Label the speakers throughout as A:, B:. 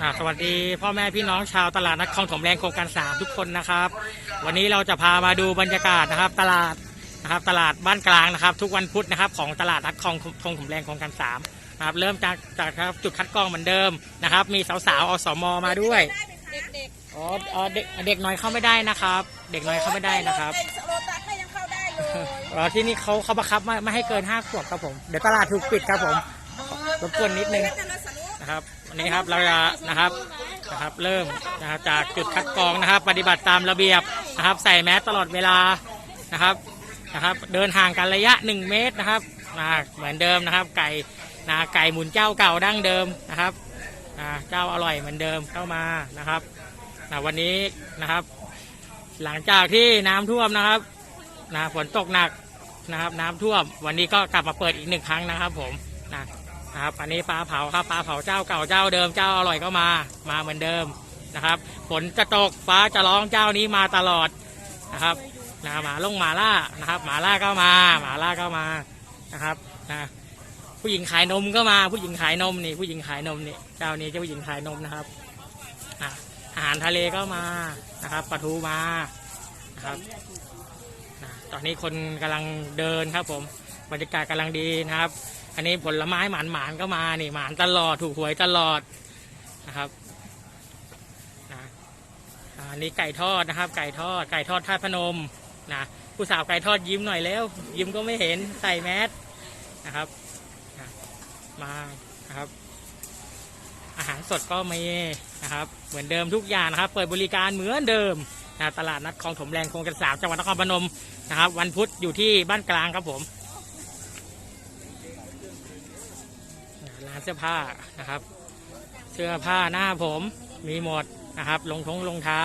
A: อ่าสวัสดีพ่อแม่พี่น้องชาวตลาดนัดคลองถมแรงโครงการสามทุกคนนะครับ วันนี้เราจะพามาดูบรรยากาศนะครับ ตลาดนะครับตลาดบ้านกลางนะครับ ทุกวันพุธนะครับ ของตลาดนัดคลองคลองถมแรงโครงการสามนะครับเริ่มจากจากครับจุดคัดกรองเหมือนเดิมนะครับ มีสาวๆอสมมาด้วย
B: เด็ก
A: อ๋ออ๋อเด็กเด็กน้อยเข้าไม่ได้นะครับ เด็กน้อยเข้าไม่ได้นะครับ
B: เด็กโรตัสก็ยังเข้าได้เลย
A: อ๋อที่นี่เขาเขาบังคับไม่ไม่ให้เกินห้าขวบครับผมเดี๋ยวตลาดถูกปิดครับผมรบกวนนิดนึงนะครับ วันนี้ครับเราจะนะครับนะครับ เริ่มนะครับจากจุดคัดกรองนะครับ ปฏิบัติตามระเบียบนะครับ ใส่แมสตลอดเวลานะครับนะครับ เดินห่างกันระยะ 1 เมตรนะครับนะเหมือนเดิมนะครับ ไก่นะไก่หมุนเจ้าเก่าดั้งเดิมนะครับนะเจ้าอร่อยเหมือนเดิมเข้ามานะครับนะวันนี้นะครับ หลังจากที่น้ำท่วมนะครับนะฝนตกหนักนะครับ น้ำท่วม วันนี้ก็กลับมาเปิดอีกหนึ่งครั้งนะครับ ผมนะ นะครับ อันนี้ปลาเผาครับปลาเผาเจ้าเก่าเจ้าเดิมเจ้าอร่อยก็มา มาเหมือนเดิมนะครับฝนจะตกฟ้าจะร้องเจ้านี้มาตลอดนะครับนะหมาลงหมาล่านะครับหมาล่าก็มาหมาล่าก็มานะครับนะผู้หญิงขายนมก็มาผู้หญิงขายนมนี่ผู้หญิงขายนมนี่เจ้านี้เจ้าผู้หญิงขายนมนะครับอาหารทะเลก็มานะครับปลาทูมานะครับตอนนี้คนกำลังเดินครับผมบรรยากาศกำลังดีนะครับ อันนี้ผลไม้หมานหมานๆก็มานี่หมานตลอดถูกหวยตลอดนะครับนะอันนี้ไก่ทอดนะครับ ไก่ทอด ไก่ทอดท่าพนมนะผู้สาวไก่ทอดยิ้มหน่อยแล้ว ยิ้มก็ไม่เห็นใส่แมสนะครับนะมานะครับ อาหารสดก็มีนะครับ เหมือนเดิมทุกอย่างนะครับ เปิดบริการเหมือนเดิมนะตลาดนัดคลองถมแรงคงกันสามจังหวัดนครพนมนะครับ วันพุธอยู่ที่บ้านกลางครับผม เสื้อผ้านะครับ เสื้อผ้าหน้าผมมีหมดนะครับรองท้องรองเท้า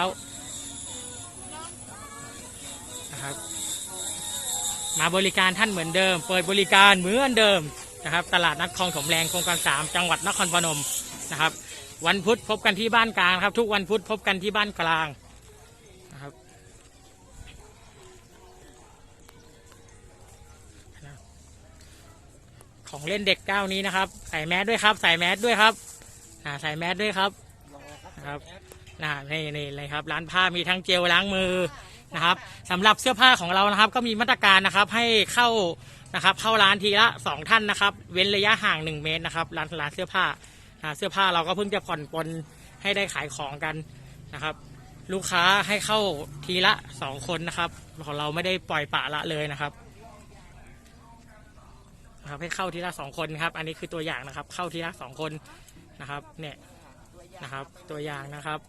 A: นะครับมาบริการท่านเหมือนเดิม เปิดบริการเหมือนเดิมนะครับ ตลาดนัดคลองถมแรงโครงการสามจังหวัดนครพนมนะครับ วันพุธพบกันที่บ้านกลางครับ ทุกวันพุธพบกันที่บ้านกลางนะครับ ของเล่นเด็กเจ้านี้นะครับ ใส่แมสด้วยครับใส่แมสด้วยครับอ่าใส่แมสด้วยครับนะครับนะนี่นี่เลยครับ ร้านผ้ามีทั้งเจลล้างมือนะครับสำหรับเสื้อผ้าของเรานะครับ ก็มีมาตรการนะครับให้เข้านะครับ เข้าร้านทีละสองท่านนะครับ เว้นระยะห่างหนึ่งเมตรนะครับร้านร้านเสื้อผ้าอ่าเสื้อผ้าเราก็เพิ่งจะผ่อนปลนให้ได้ขายของกันนะครับ ลูกค้าให้เข้าทีละสองคนนะครับ ของเราไม่ได้ปล่อยปะละเลยนะครับ นะครับให้เข้าทีละสองคนครับ อันนี้คือตัวอย่างนะครับ เข้าทีละสองคนนะครับ เนี่ยนะครับ ตัวอย่างนะครับ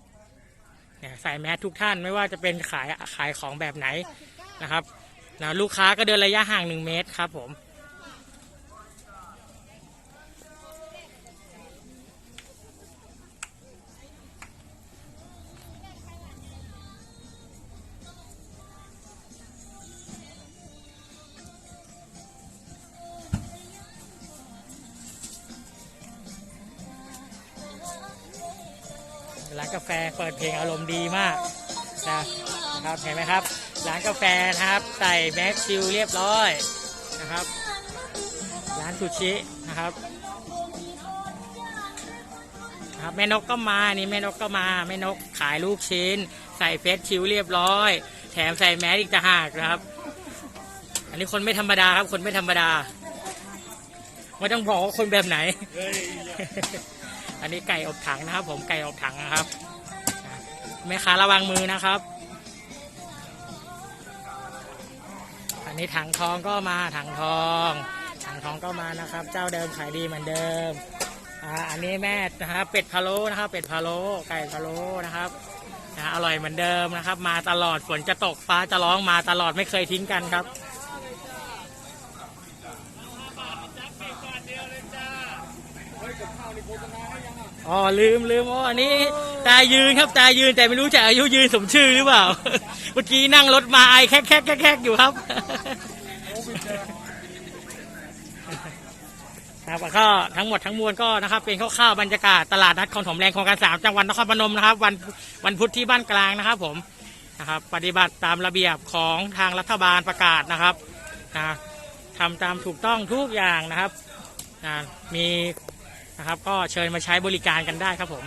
A: เนี่ยใส่แมสทุกท่านไม่ว่าจะเป็นขายขายของแบบไหนนะครับนะลูกค้าก็เดินระยะห่างหนึ่งเมตรครับผม ร้านกาแฟเปิดเพลงอารมณ์ดีมากนะครับเห็นไหมครับร้านกาแฟนะครับใส่แมสชิลเรียบร้อยนะครับ ร้านซูชินะครับครับแม่นกก็มานี่แม่นกก็มาแม่นกขายลูกชิ้น ใส่เฟสชิลเรียบร้อย แถมใส่แมสอีกต่างหากนะครับ อันนี้คนไม่ธรรมดาครับคนไม่ธรรมดาไม่ต้องบอกว่าคนแบบไหน อันนี้ไก่อบถังนะครับ ผมไก่อบถังนะครับแม่ค้าระวังมือนะครับ อันนี้ถังทองก็มาถังทองถังทองก็มานะครับ เจ้าเดิมขายดีเหมือนเดิมอ่าอันนี้แม่นะครับเป็ดพะโล้นะครับ เป็ดพะโล้ไก่พะโล้นะครับนะอร่อยเหมือนเดิมนะครับ มาตลอดฝนจะตกฟ้าจะร้องมาตลอดไม่เคยทิ้งกันครับ อ๋อลืมลืมอ๋ออันนี้ ตายืนครับตายืนแต่ไม่รู้จะอายุยืนสมชื่อหรือเปล่า เมื่อกี้นั่งรถมาไอแคกแคกแคกแคกอยู่ครับครับก็ทั้งหมดทั้งมวลก็นะครับ เป็นคร่าวๆบรรยากาศตลาดนัดคลองถมแรงโครงการสามจังหวัดนครพนมนะครับ วันวันพุธที่บ้านกลางนะครับ ผมนะครับ ปฏิบัติตามระเบียบของทางรัฐบาลประกาศนะครับนะทำตามถูกต้องทุกอย่างนะครับนะมี นะครับ ก็เชิญมาใช้บริการกันได้ครับผม